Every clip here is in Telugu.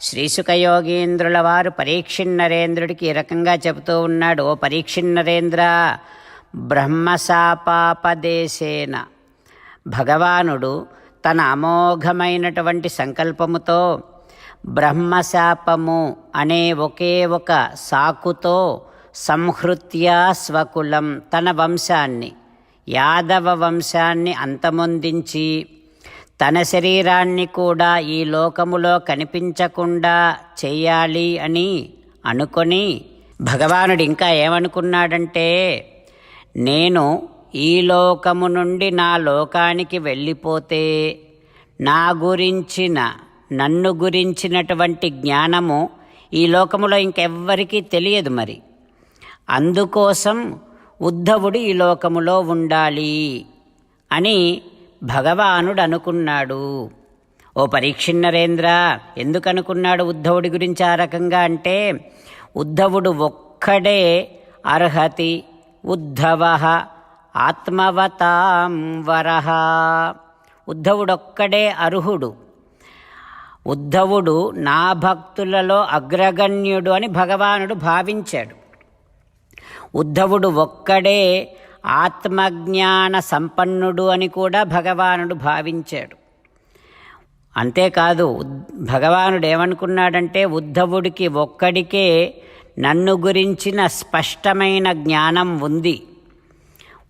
శ్రీసుఖయోగీంద్రుల వారు పరీక్షిన్నరేంద్రుడికి ఈ రకంగా చెబుతూ ఉన్నాడు. ఓ పరీక్షిన్నరేంద్ర బ్రహ్మశాపాపదేశేన భగవానుడు తన అమోఘమైనటువంటి సంకల్పముతో బ్రహ్మశాపము అనే ఒకే ఒక సాకుతో సంహృత్యా స్వకులం తన వంశాన్ని యాదవ వంశాన్ని అంతమొందించి తన శరీరాన్ని కూడా ఈ లోకములో కనిపించకుండా చేయాలి అని అనుకొని భగవానుడు ఇంకా ఏమనుకున్నాడంటే నేను ఈ లోకము నుండి నా లోకానికి వెళ్ళిపోతే నా గురించిన నన్ను గురించినటువంటి జ్ఞానము ఈ లోకములో ఇంకెవ్వరికీ తెలియదు మరి. అందుకోసం ఉద్ధవుడు ఈ లోకములో ఉండాలి అని భగవానుడు అనుకున్నాడు ఓ పరీక్షిన్నరేంద్ర ఎందుకనుకున్నాడు ఉద్ధవుడి గురించి ఆ రకంగా అంటే ఉద్ధవుడు ఒక్కడే అర్హతి ఉద్ధవ ఆత్మవతాం వరహ ఉద్ధవుడొక్కడే అర్హుడు. ఉద్ధవుడు నా భక్తులలో అగ్రగణ్యుడు అని భగవానుడు భావించాడు. ఉద్ధవుడు ఒక్కడే ఆత్మజ్ఞాన సంపన్నుడు అని కూడా భగవానుడు భావించాడు. అంతేకాదు భగవానుడు ఏమనుకున్నాడంటే ఉద్ధవుడికి ఒక్కడికే నన్ను గురించిన స్పష్టమైన జ్ఞానం ఉంది.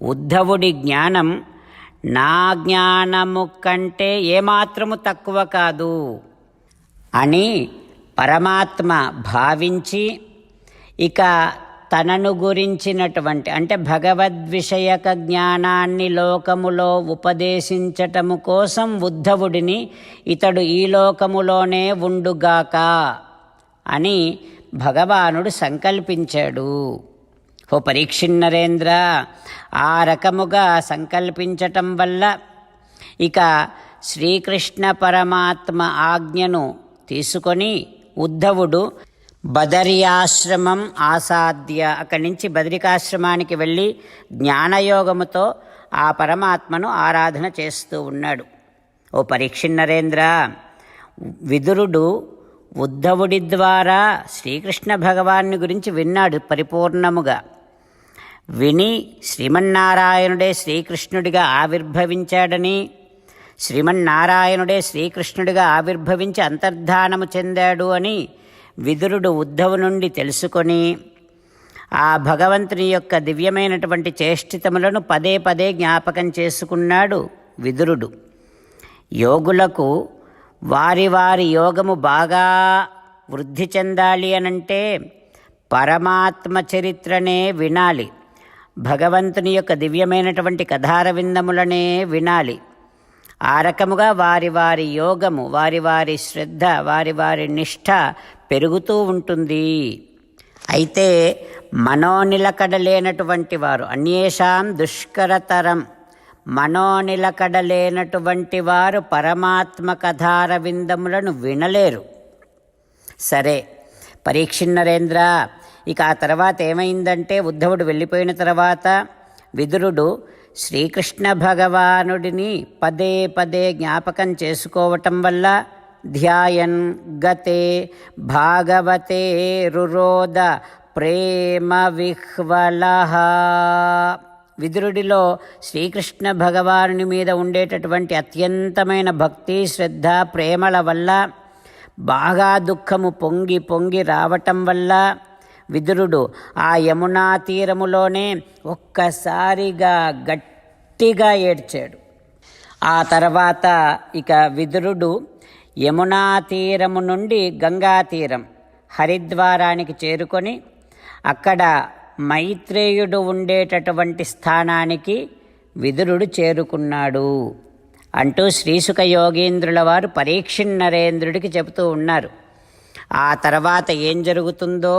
ఉద్ధవుడి జ్ఞానం నా జ్ఞానము కంటే ఏమాత్రము తక్కువ కాదు అని పరమాత్మ భావించి ఇక తనను గురించినటువంటి అంటే భగవద్విషయక జ్ఞానాన్ని లోకములో ఉపదేశించటము కోసం ఉద్ధవుడిని ఇతడు ఈ లోకములోనే ఉండుగాక అని భగవానుడు సంకల్పించాడు. ఓ పరీక్షిన్నరేంద్ర ఆ రకముగా సంకల్పించటం వల్ల ఇక శ్రీకృష్ణ పరమాత్మ ఆజ్ఞను తీసుకొని ఉద్ధవుడు బదరియాశ్రమం ఆసాద్య. అక్కడి నుంచి బదరికాశ్రమానికి వెళ్ళి జ్ఞానయోగముతో ఆ పరమాత్మను ఆరాధన చేస్తూ ఉన్నాడు. ఓ పరీక్షిన్నరేంద్ర విదురుడు ఉద్ధవుడి ద్వారా శ్రీకృష్ణ భగవాన్ని గురించి విన్నాడు పరిపూర్ణముగా. విని శ్రీమన్నారాయణుడే శ్రీకృష్ణుడిగా ఆవిర్భవించాడని శ్రీమన్నారాయణుడే శ్రీకృష్ణుడిగా ఆవిర్భవించి అంతర్ధానము చెందాడు అని విదురుడు ఉద్ధవు నుండి తెలుసుకొని ఆ భగవంతుని యొక్క దివ్యమైనటువంటి చేష్టితములను పదే పదే జ్ఞాపకం చేసుకున్నాడు విదురుడు. యోగులకు వారి వారి యోగము బాగా వృద్ధి చెందాలి అనంటే పరమాత్మ చరిత్రనే వినాలి. భగవంతుని యొక్క దివ్యమైనటువంటి కథారవిందములనే వినాలి. ఆ రకముగా వారి వారి యోగము వారి వారి శ్రద్ధ వారి వారి నిష్ఠ పెరుగుతూ ఉంటుంది. అయితే మనోనిలకడలేనటువంటి వారు అన్యేషాం దుష్కరతరం. మనోనిలకడలేనటువంటి వారు పరమాత్మ కథారవిందములను వినలేరు. సరే పరీక్షిన్నరేంద్ర ఇక ఆ తర్వాత ఏమైందంటే ఉద్ధవుడు వెళ్ళిపోయిన తర్వాత విదురుడు శ్రీకృష్ణ భగవానుడిని పదే పదే జ్ఞాపకం చేసుకోవటం వల్ల ధ్యాయన్ గతే భాగవతే రురోద ప్రేమ విహ్వల. విదురుడిలో శ్రీకృష్ణ భగవానుని మీద ఉండేటటువంటి అత్యంతమైన భక్తి శ్రద్ధ ప్రేమల వల్ల బాగా దుఃఖము పొంగి పొంగి రావటం వల్ల విదురుడు. ఆ యమునా తీరములోనే ఒక్కసారిగా గట్టిగా ఏడ్చాడు. ఆ తర్వాత ఇక విదురుడు యమునా తీరము నుండి గంగా తీరం హరిద్వారానికి చేరుకొని అక్కడ మైత్రేయుడు ఉండేటటువంటి స్థానానికి విదురుడు చేరుకున్నాడు అంటూ శ్రీసుఖ యోగీంద్రుల వారు పరీక్షిణ్ నరేంద్రుడికి చెబుతూ ఉన్నారు. ఆ తర్వాత ఏం జరుగుతుందో